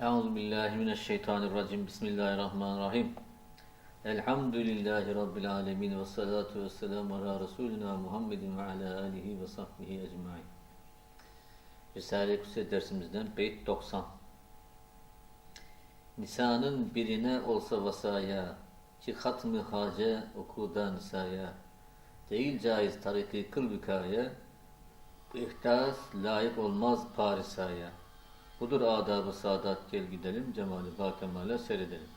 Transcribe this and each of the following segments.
Euzu billahi mineşşeytanirracim. Bismillahirrahmanirrahim. Elhamdülillahi rabbil alamin ve salatu vesselamü ala resulina Muhammedin ve ala alihi ve sahbihi ecmaîn. Risale-i Kutsi dersimizden beyt 90. Nisanın birine olsa vasaya, ki hatmi hace okuda nisaya, değil caiz tariki kıl vikaya, bu ihtas layık olmaz parisaya. Budur adab-ı saadat gel gidelim, cemali bakemale seyredelim.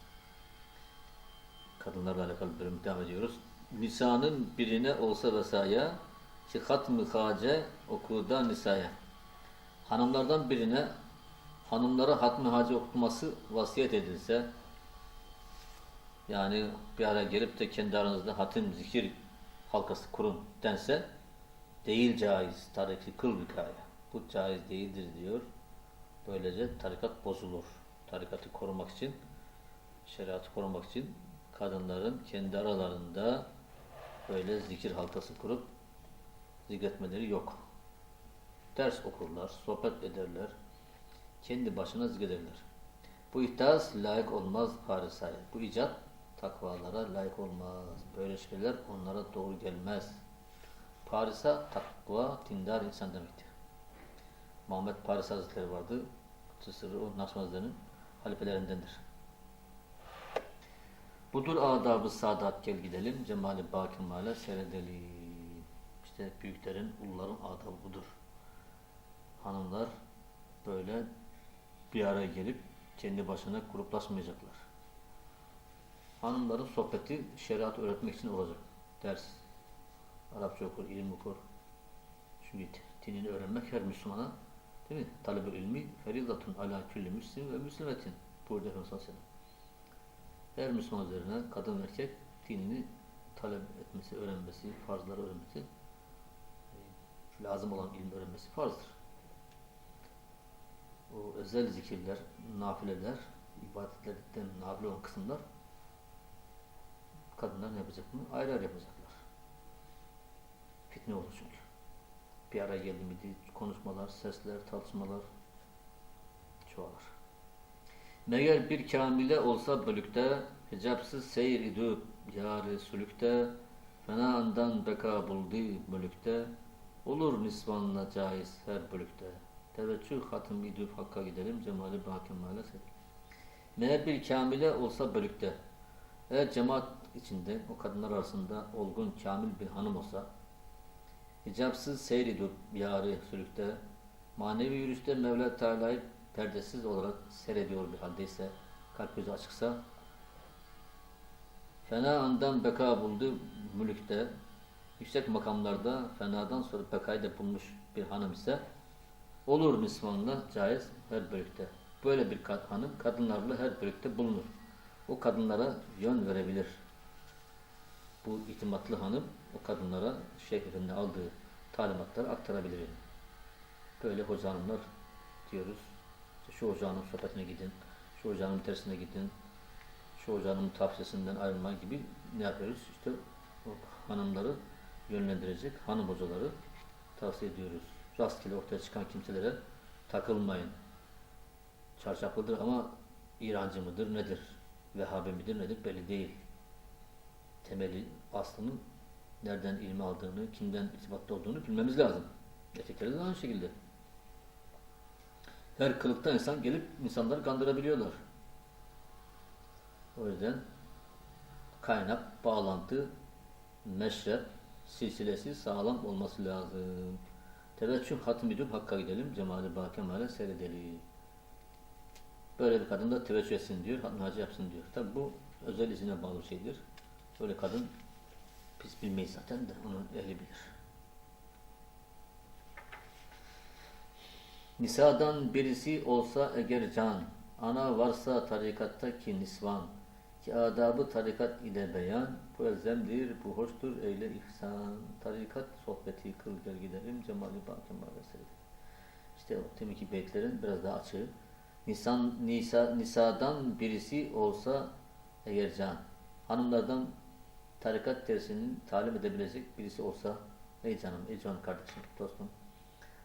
Kadınlarla alakalı bölüm devam ediyoruz. Nisanın birine olsa vesaya, ki hatmi hace okuda nisaya. Hanımlardan birine hanımlara hace okutması vasiyet edilse, yani bir ara gelip de kendi aranızda hatim zikir halkası kurun dense, değil caiz, tariki kıl vikaya. Bu caiz değildir diyor. Böylece tarikat bozulur. Tarikatı korumak için, şeriatı korumak için kadınların kendi aralarında böyle zikir halkası kurup zikretmeleri yok. Ders okurlar, sohbet ederler, kendi başına zikrederler. Bu ihtas layık olmaz Parisa'ya. Bu icat takvalara layık olmaz. Böyle şeyler onlara doğru gelmez. Paris'a takva, dindar insan demektir. Muhammed Paris Hazretleri vardı. Sırrı o Nakşibendler'in halifelerindendir. Budur adab-ı saadat gel gidelim. Cemali bakimale seyredelim. İşte büyüklerin, uluların adabı budur. Hanımlar böyle bir araya gelip kendi başına gruplaşmayacaklar. Hanımların sohbeti şeriat öğretmek için olacak. Ders, Arapça okur, ilim okur. Çünkü dinini öğrenmek her Müslümana değil mi? Talebe ilmi feridatun ala külli müslim ve müslimetin. Burada Efendimiz Aleyhisselam. Her Müslüman üzerine kadın erkek dinini talep etmesi, öğrenmesi, farzları öğrenmesi e, lazım olan ilim öğrenmesi farzdır. O özel zikirler, nafileler, ibadetlerden nafile olan kısımlar kadınlar ne yapacak mı? Ayrı ayrı yapacaklar. Fitne olur çünkü. Bir araya geldi miydi konuşmalar, sesler, tartışmalar çoğalır. Meğer bir kamile olsa bölükte, hicapsız seyir idü yâri sülükte, fena andan beka buldu mülükte, olur nisvanla caiz her bölükte. Teveccüh hatım idü hakka gidelim, cemali bakim maalesef. Meğer bir kamile olsa bölükte, eğer cemaat içinde o kadınlar arasında olgun, kamil bir hanım olsa, hicapsız seyridur yarı sülükte, manevi yürüyüşte Mevla Teala'yı perdesiz olarak seyrediyor bir haldeyse, kalp gözü açıksa, fena andan beka buldu mülükte, yüksek makamlarda fenadan sonra bekayı da bulmuş bir hanım ise, olur Müslümanla caiz her bölükte. Böyle bir hanım kadınlarla her bölükte bulunur. O kadınlara yön verebilir. Bu itimatlı hanım o kadınlara Şeyh Efendi aldığı talimatları aktarabilir. Böyle hoca hanımlar diyoruz. İşte şu hoca hanım sohbetine gidin, şu hoca hanım tersine gidin, şu hoca hanım tavsiyesinden ayrılma gibi ne yapıyoruz? İşte o hanımları yönlendirecek hanım hocaları tavsiye ediyoruz. Rastgele ortaya çıkan kimselere takılmayın. Çarşaflıdır ama İrancı mıdır nedir? Vehhabi midir nedir belli değil. Temeli, aslının nereden ilmi aldığını, kimden irtibatta olduğunu bilmemiz lazım. Erkekleri de aynı şekilde. Her kılıkta insan gelip insanları kandırabiliyorlar. O yüzden kaynak, bağlantı, meşrep, silsilesi sağlam olması lazım. Teveccüh hatım idüm hakka gidelim, cemali bakemale seyredelim. Böyle bir kadın da teveccüh etsin diyor, hatmi yapsın diyor. Tabi bu özel izine bağlı şeydir. Böyle kadın biz bilmeyiz zaten de onun ehli bilir. Nisadan birisi olsa eğer can, ana varsa tarikatta ki nisvan, ki adabı tarikat ile beyan, bu elzemdir, bu hoştur, eyle ihsan, tarikat sohbeti kıl gel gidelim, cemali bakim maalesef. İşte o deminki beytlerin biraz daha açığı. Nisan, Nisa, Nisa'dan birisi olsa eğer can, hanımlardan tarikat dersinin talim edebilecek birisi olsa, ey canım, ey can kardeşim, dostum,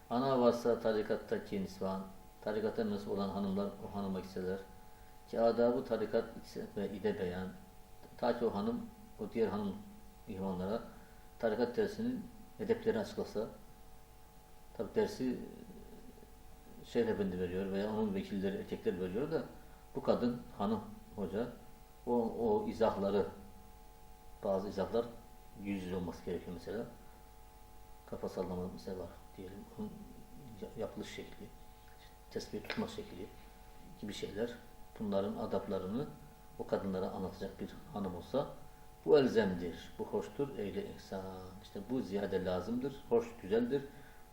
ana varsa tarikattaki nisvan, tarikata mensup olan hanımlar o hanıma gitseler ki adabı tarikat ve ide beyan ta ki o hanım o diğer hanım ihvanlara tarikat dersinin edeplerini açıklasa tabi dersi Şeyh Efendi veriyor veya onun vekilleri, erkekler veriyor da bu kadın, hanım, hoca o, o izahları bazı izahlar yüz yüze olması gerekiyor mesela. Kafa sallama mesela var diyelim. Onun ya- yapılış şekli, tesbih tutma şekli gibi şeyler. Bunların adaplarını o kadınlara anlatacak bir hanım olsa bu elzemdir, bu hoştur, eyle ihsan. İşte bu ziyade lazımdır, hoş, güzeldir.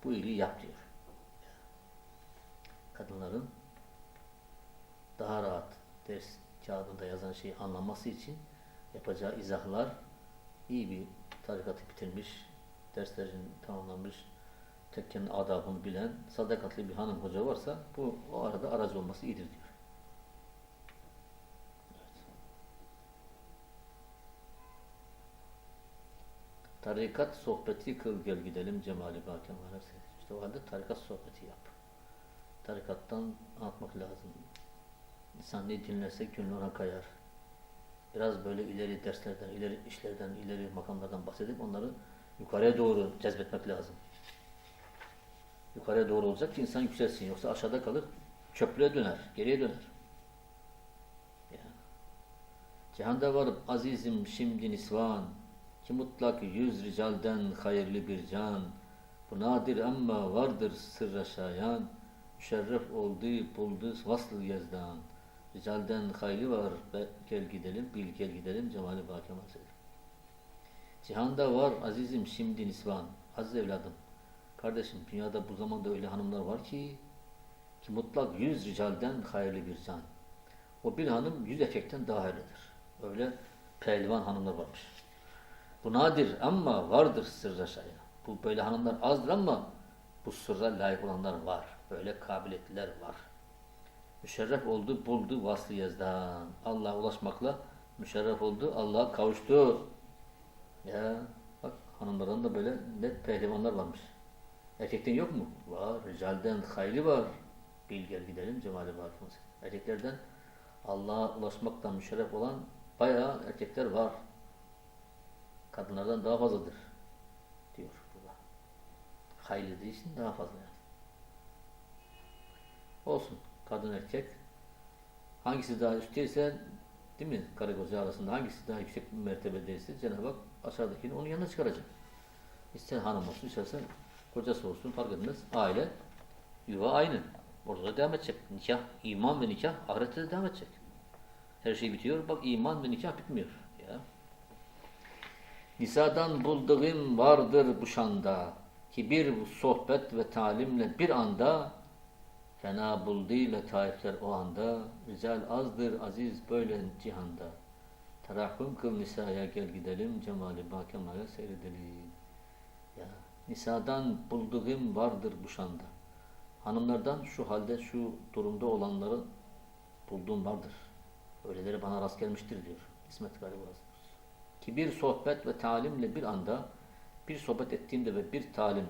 Bu iyiliği yap diyor. Kadınların daha rahat ders kağıdında yazan şeyi anlaması için yapacağı izahlar iyi bir tarikatı bitirmiş, derslerini tamamlamış, tekkenin adabını bilen, sadakatli bir hanım hoca varsa bu o arada aracı olması iyidir diyor. Tarikat sohbeti kıl gel gidelim cemali bakem var. İşte o halde tarikat sohbeti yap. Tarikattan anlatmak lazım. İnsan ne dinlerse gönlü ona kayar. Biraz böyle ileri derslerden, ileri işlerden, ileri makamlardan bahsedip onları yukarıya doğru cezbetmek lazım. Yukarıya doğru olacak ki insan yükselsin. Yoksa aşağıda kalır, çöplüğe döner, geriye döner. Ya. Cihanda varıp azizim şimdi nisvan, ki mutlak yüz ricalden hayırlı bir can. Bu nadir ama vardır sırra şayan, müşerref oldu buldu vasıl gezdan. Ricalden hayli var ve gel gidelim, bil gel gidelim cemali bakem hazır. Cihanda var azizim şimdi nisvan, aziz evladım. Kardeşim dünyada bu zamanda öyle hanımlar var ki ki mutlak yüz ricalden hayırlı bir can. O bir hanım yüz erkekten daha hayırlıdır. Öyle pehlivan hanımlar varmış. Bu nadir ama vardır sırra şaya. Bu böyle hanımlar azdır ama bu sırra layık olanlar var. Böyle kabiliyetliler var. Müşerref oldu, buldu vaslı yazdan. Allah'a ulaşmakla müşerref oldu, Allah'a kavuştu. Ya bak hanımlardan da böyle net pehlivanlar varmış. Erkekten yok mu? Var. Ricalden hayli var. Bil gel gidelim cemali bakımız. Erkeklerden Allah'a ulaşmaktan müşerref olan bayağı erkekler var. Kadınlardan daha fazladır. Diyor burada. Hayli için daha fazla. Olsun. Kadın erkek. Hangisi daha üstteyse değil mi? Karı koca arasında hangisi daha yüksek mertebedeyse Cenab-ı Hak aşağıdakini onun yanına çıkaracak. İster hanım olsun, isterse kocası olsun fark etmez. Aile, yuva aynı. Orada da devam edecek. Nikah, iman ve nikah ahirette de devam edecek. Her şey bitiyor. Bak iman ve nikah bitmiyor. Ya. Nisadan bulduğum vardır bu şanda ki bir sohbet ve talimle bir anda fena buldu letaifler o anda rical azdır aziz böyle cihanda. Terahhüm kıl nisaya gel gidelim cemali bakemaya seyredelim. Ya nisadan bulduğum vardır bu şanda. Hanımlardan şu halde şu durumda olanları bulduğum vardır. Öyleleri bana rast gelmiştir diyor İsmet Hazretleri. Ki bir sohbet ve talimle bir anda bir sohbet ettiğimde ve bir talim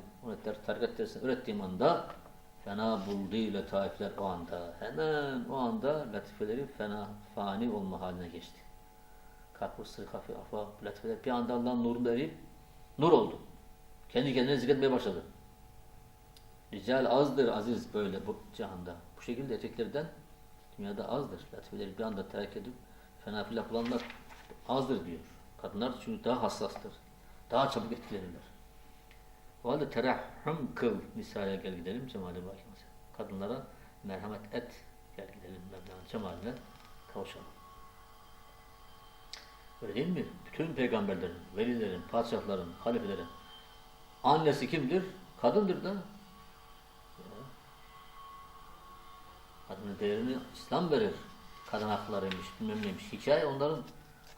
öğrettiğim anda fena buldu letaifler o anda. Hemen o anda latifeleri fena fani olma haline geçti. Kalp sır kafi afa latifeler bir anda Allah'ın nurunda eriyip nur oldu. Kendi kendine zikretmeye başladı. Rical azdır aziz böyle bu cihanda. Bu şekilde erkeklerden dünyada azdır. Latifeleri bir anda terk edip fena filah bulanlar azdır diyor. Kadınlar çünkü daha hassastır. Daha çabuk etkilenirler. O halde terahhüm kıl misale gel gidelim cemali bakimse. Kadınlara merhamet et gel gidelim Mevla'nın cemaline kavuşalım. Öyle değil mi? Bütün peygamberlerin, velilerin, padişahların, halifelerin annesi kimdir? Kadındır da. Kadının değerini İslam verir. Kadın haklarıymış, bilmem neymiş. Hikaye onların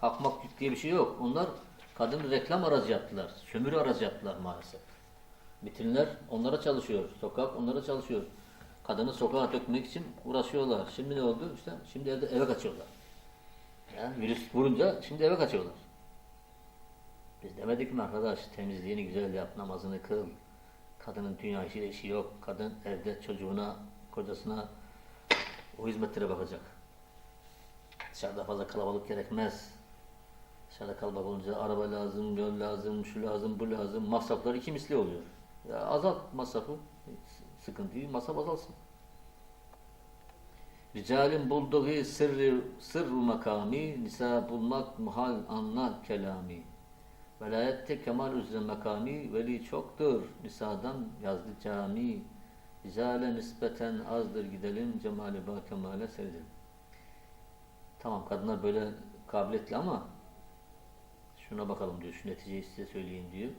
hakmak diye bir şey yok. Onlar kadın reklam aracı yaptılar. Sömürü aracı yaptılar maalesef. Vitrinler onlara çalışıyor. Sokak onlara çalışıyor. Kadını sokağa dökmek için uğraşıyorlar. Şimdi ne oldu? İşte şimdi evde eve kaçıyorlar. Yani virüs vurunca şimdi eve kaçıyorlar. Biz demedik mi arkadaş temizliğini güzel yap, namazını kıl. Kadının dünya işiyle işi yok. Kadın evde çocuğuna kocasına o hizmetlere bakacak. Dışarıda fazla kalabalık gerekmez. Dışarıda kalabalık olunca araba lazım, yol lazım, şu lazım, bu lazım. Masraflar iki misli oluyor. Ya azalt masrafı. Sıkıntı değil, masraf azalsın. Ricalin bulduğu sırrı, sırrı makami, nisa bulmak muhal anla kelami. Velayette kemal üzere makami, veli çoktur, nisadan yazdı cami. Ricale nispeten azdır gidelim, cemali ba kemale seyredelim. Tamam kadınlar böyle kabiliyetli ama şuna bakalım diyor, şu neticeyi size söyleyeyim diyor.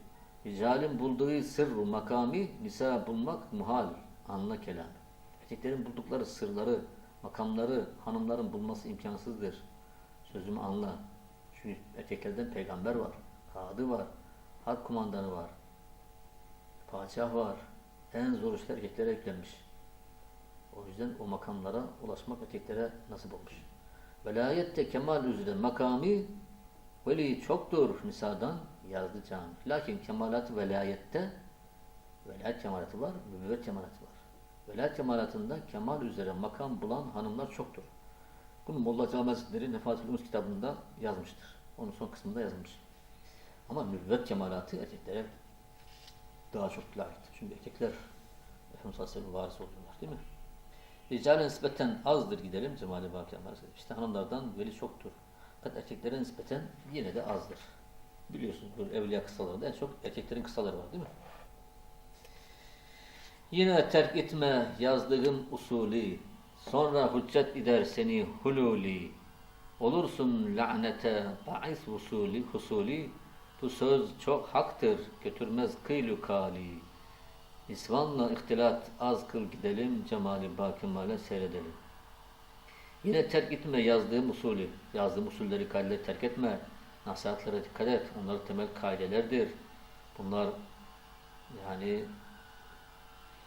Ricalin bulduğu sırrı makami, nisa bulmak muhal, anla kelam. Erkeklerin buldukları sırları, makamları hanımların bulması imkansızdır. Sözümü anla. Şu erkeklerden peygamber var, kadı var, harp kumandanı var, padişah var. En zor işler erkeklere yüklenmiş. O yüzden o makamlara ulaşmak erkeklere nasip olmuş. Velayette kemal üzere makami veli çoktur nisadan yazdı cami. Lakin kemalat velayette velayet kemalatı var, nübüvvet kemalatı var. Velayet kemalatında kemal üzere makam bulan hanımlar çoktur. Bunu Molla Cami Hazretleri Nefahatül Unus kitabında yazmıştır. Onun son kısmında yazılmış. Ama nübüvvet kemalatı erkeklere daha çok layık. Çünkü erkekler Efendimiz Aleyhisselam'ın varisi oluyorlar değil mi? Ricale nispeten azdır gidelim Cemali Hazretleri. İşte hanımlardan veli çoktur. Fakat erkeklere nispeten yine de azdır. Biliyorsunuz böyle evliya kıssalarında en çok erkeklerin kıssaları var değil mi? Yine terk etme yazdığın usulü, sonra hüccet eder seni hululi. Olursun lanete ba'is usulü, husulü, bu söz çok haktır, götürmez kıylu kali. İsvanla ihtilat az kıl gidelim, cemali bakimale seyredelim. Yine terk etme yazdığım usulü, yazdığım usulleri kaideleri terk etme. Nasihatlere dikkat et, onlar temel kaidelerdir. Bunlar yani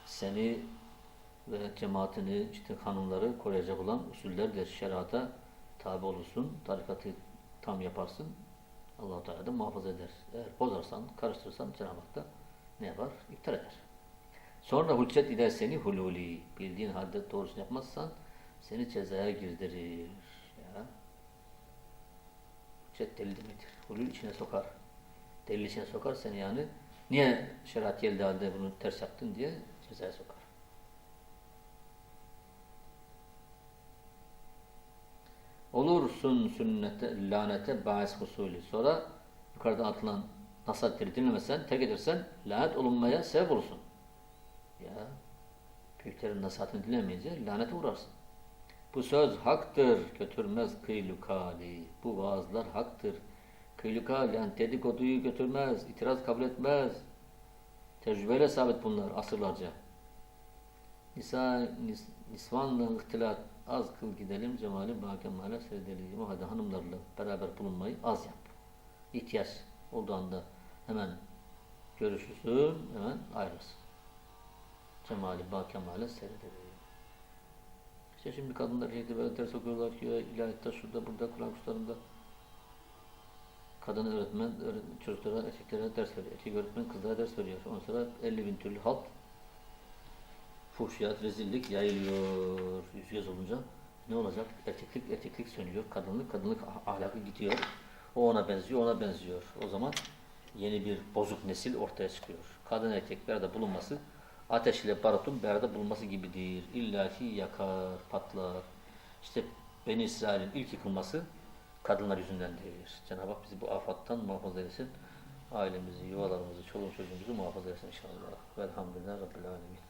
seni ve cemaatini, işte hanımları koruyacak olan usullerdir. Şerata tabi olursun, tarikatı tam yaparsın. allah Teala da muhafaza eder. Eğer bozarsan, karıştırırsan Cenab-ı Hak da ne yapar? İptal eder. Sonra hüccet eder seni hululi. Bildiğin halde doğrusunu yapmazsan seni cezaya girdirir. Hüccet delil demektir. Hulul içine sokar. Delil içine sokar seni yani. Niye şeriat geldi halde bunu ters yaptın diye cezaya sokar. Olursun sünnete, lanete, bahis usulü. Sonra yukarıda atılan nasihatleri dinlemesen, terk edersen lanet olunmaya sebep olursun. Ya büyüklerin nasihatini dinlemeyince lanete uğrarsın. Bu söz haktır, götürmez kıylukali. Bu vaazlar haktır. Kıylukal yani dedikoduyu götürmez, itiraz kabul etmez. Tecrübeyle sabit bunlar asırlarca. Nisa, nis, nisvanla ihtilat az kıl gidelim, cemali bakemale seyredelim. O hanımlarla beraber bulunmayı az yap. İhtiyaç olduğu anda hemen görüşürsün, hemen ayrılırsın. Cemali bakemale seyredelim. İşte şimdi kadınlar erkekler böyle ders okuyorlar ki ilahiyatта şurada burada Kur'an kurslarında kadın öğretmen, öğretmen çocuklara erkeklere ders veriyor. Erkek öğretmen kızlara ders veriyor. Ondan sonra 50 bin türlü halt fuhşiyat, rezillik yayılıyor yüz göz olunca. Ne olacak? Erkeklik erkeklik sönüyor. Kadınlık kadınlık ah- ahlakı gidiyor. O ona benziyor, ona benziyor. O zaman yeni bir bozuk nesil ortaya çıkıyor. Kadın erkek bir bulunması ateş ile barutun bir arada bulunması gibidir. İlla ki yakar, patlar. İşte Beni İsrail'in ilk yıkılması kadınlar yüzündendir. Cenab-ı Hak bizi bu afattan muhafaza etsin. Ailemizi, yuvalarımızı, çoluğu çocuğumuzu muhafaza etsin inşallah. Velhamdülillah Rabbil Alemin.